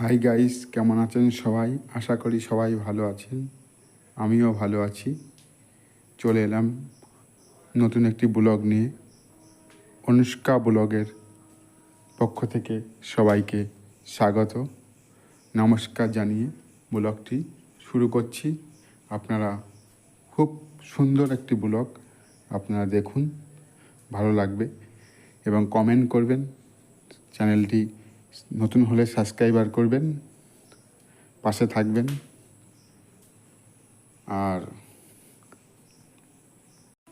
Hi guys কেমন আছেন সবাই? আশা করি সবাই ভালো আছেন। আমিও ভালো আছি। চলে এলাম নতুন একটি ব্লগ নিয়ে। অনুষ্কা ব্লগের পক্ষ থেকে সবাইকে স্বাগত। নমস্কার জানিয়ে ব্লগটি শুরু করছি। আপনারা খুব সুন্দর একটি ব্লগ আপনারা দেখুন। ভালো লাগবে এবং কমেন্ট করবেন। চ্যানেলটি নতুন হলে সাবস্ক্রাইবার করবেন, পাশে থাকবেন, আর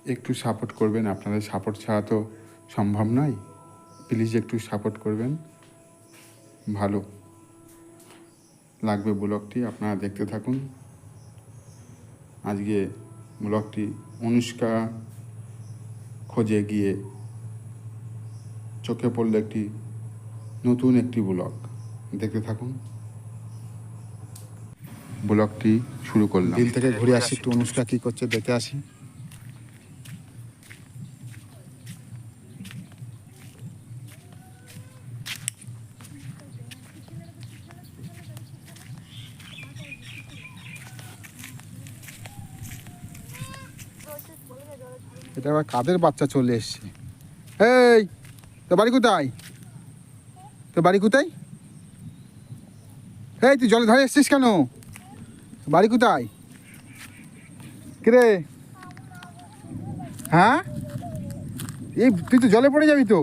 একটু সাপোর্ট করবেন। আপনাদের সাপোর্ট ছাড়া তো সম্ভব নয়। প্লিজ একটু সাপোর্ট করবেন। ভালো লাগবে ব্লগটি, আপনারা দেখতে থাকুন। আজকে ব্লগটি অনুষ্কা খোঁজে গিয়ে চোখে পড়ল একটি নতুন একটি ব্লগ। দেখতে থাকুন। ব্লগটি শুরু করলাম। দিল থেকে ঘুরে আসি, একটু অনুষ্কা কি করছে দেখে আসি। এটা আবার কাদের বাচ্চা চলে এসছে? এই তো বাড়ি কোথায়? তো বাড়ি কোথায়? এই তুই জলে ধরে এসছিস কেন? বাড়ি কোথায়? কিরে? হ্যাঁ? এই তুই তো জলে পড়ে যাবি তো।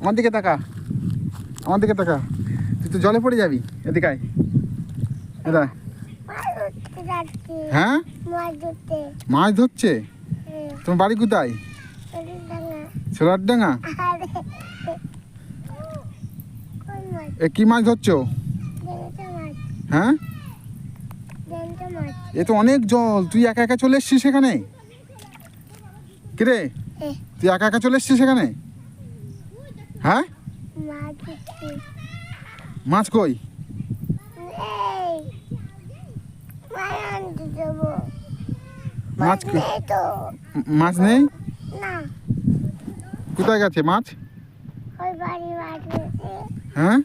আমার দিকে তাকা। আমার দিকে তাকা। তুই তো জলে পড়ে যাবি। এদিকে আয়। এটা হ্যাঁ? মাছ ধরছে? তোমার বাড়ি কোথায়। ছোলার ডাঙা? এ কি মাছ ধরছো? হ্যাঁ? এ তো অনেক জল। তুই একা একা চলে এসছিস সেখানে? কিরে তুই একা একা চলে এসছিস সেখানে? হ্যাঁ? মাছ কই? মাছ মাছ নেই কোথায় গেছে মাছ? হ্যাঁ?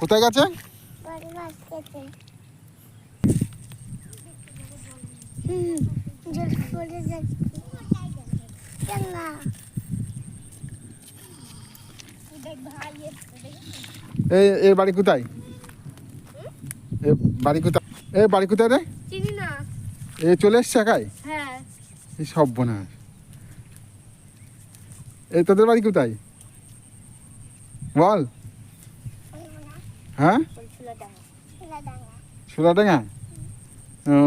কোথায় গেছে। এই বাড়ি কোথায়? এ বাড়ি কোথায়? এ বাড়ি কোথায় রে? চিনি না। এ চলে এসছে একাই? হ্যাঁ। এই সব বোনাস এই তোদের বাড়ি কোথায়? বল। হ্যাঁ? সোলাডাঙ্গা ও।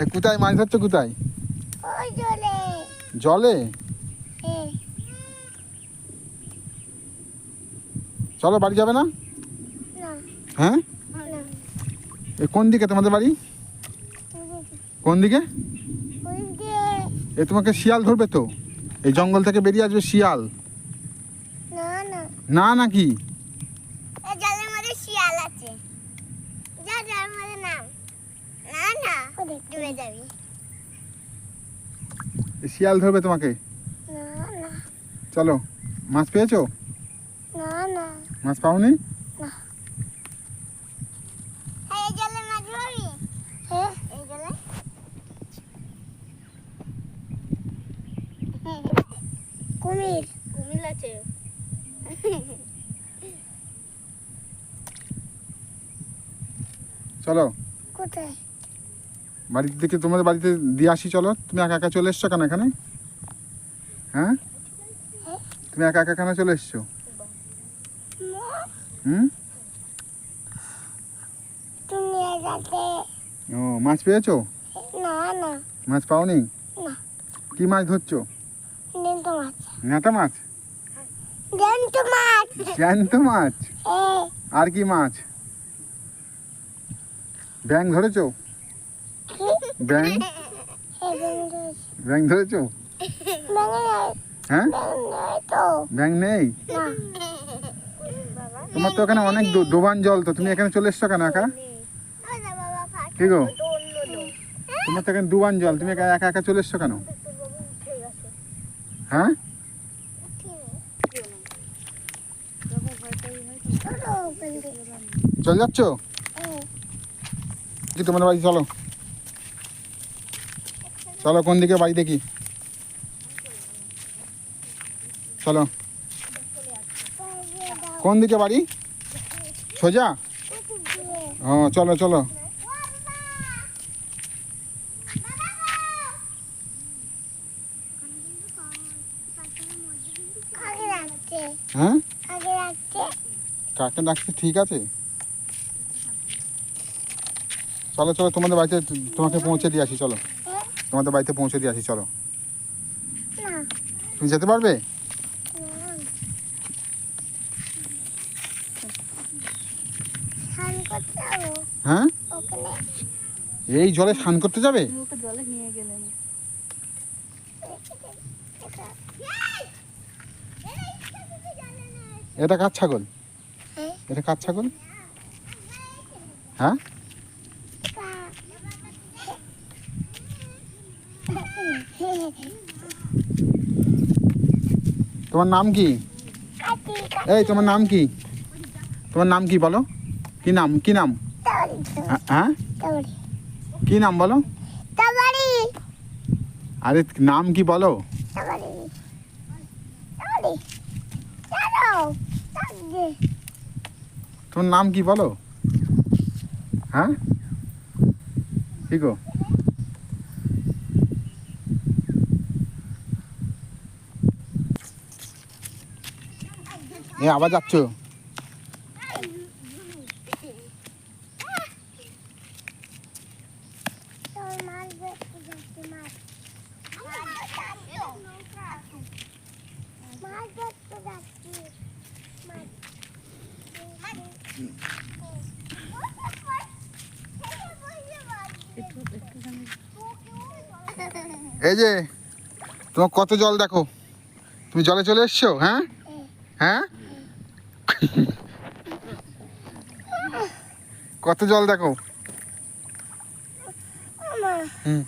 এ, কোথায়? মাছ ধরছো কোথায়? জলে? চলো, বাড়ি যাবে না? হ্যাঁ? কোন দিকে তোমাদের বাড়ি? কোন দিকে? এ, তোমাকে শিয়াল ধরবে তো। এই জঙ্গল থেকে বেরিয়ে আসবে শিয়াল। না নাকি? জলের মধ্যে শিয়াল আছে। যা জলের মধ্যে নাম। না না ডুবে যাবি। শিয়াল ধরবে তোমাকে? না না। চলো মাছ পেয়েছ? না না। মাছ পাওনি? এই জলে মাছ ধরবি? হ্যাঁ এই জলে? কুমির। কুমির আছে। চলো। কোথায়? বাড়ির দিকে তোমাদের বাড়িতে দিয়ে আসি চলো। তুমি একা একা চলে এসছো কেন এখানে? হ্যাঁ? তুমি একা একা কেন চলে এসছো? হুম? ও মাছ পেয়েছ? মাছ পাওনি। কি মাছ ধরছো? নেতা মাছ? জ্যান্ত মাছ। জ্যান্ত মাছ? আর কি মাছ? ব্যাং ধরেছো? ব্যাং ব্যাং ধরেছো। হ্যাঁ? ব্যাং নেই তোমার তো ওখানে অনেক দোবান জল তো। তুমি এখানে চলে এসছো কেন একা? কি গো? তোমার তো এখানে দুবান জল। তুমি একা একা একা চলে এসছো কেন? হ্যাঁ? চলে যাচ্ছ? কি তোমার বাড়ি, চলো। চলো, কোন দিকে বাড়ি দেখি। চলো। কোন দিকে বাড়ি? সোজা? ও, চলো চলো। হ্যাঁ? কাকে ডাকছে ঠিক আছে চলো চলো তোমাদের বাড়িতে তোমাকে পৌঁছে দিয়ে আসি চলো তোমাদের বাড়িতে পৌঁছে দিয়ে আসি চলো তুমি যেতে পারবে হ্যাঁ এই জলে স্নান করতে যাবে এটা কার ছাগল হ্যাঁ? এটা কার ছাগল? হ্যাঁ? তোমার নাম কি? এই তোমার নাম কি? তোমার নাম কি বলো? কি নাম? কি নাম? হ্যাঁ, হ্যাঁ? কি নাম বলো? আরে নাম কি বলো? তাবাড়ি তোমার নাম কি বলো? হ্যাঁ? কি গো? আবার যাচ্ছ তোর মাছ ধরতে যাচ্ছি মাছ মাছ ধরতে যাচ্ছি মাছ একটু একটুখানি এই যে তোমার কত জল দেখো? তুমি জলে চলে এসছো হ্যাঁ? হ্যাঁ? কত জল দেখো? হুম।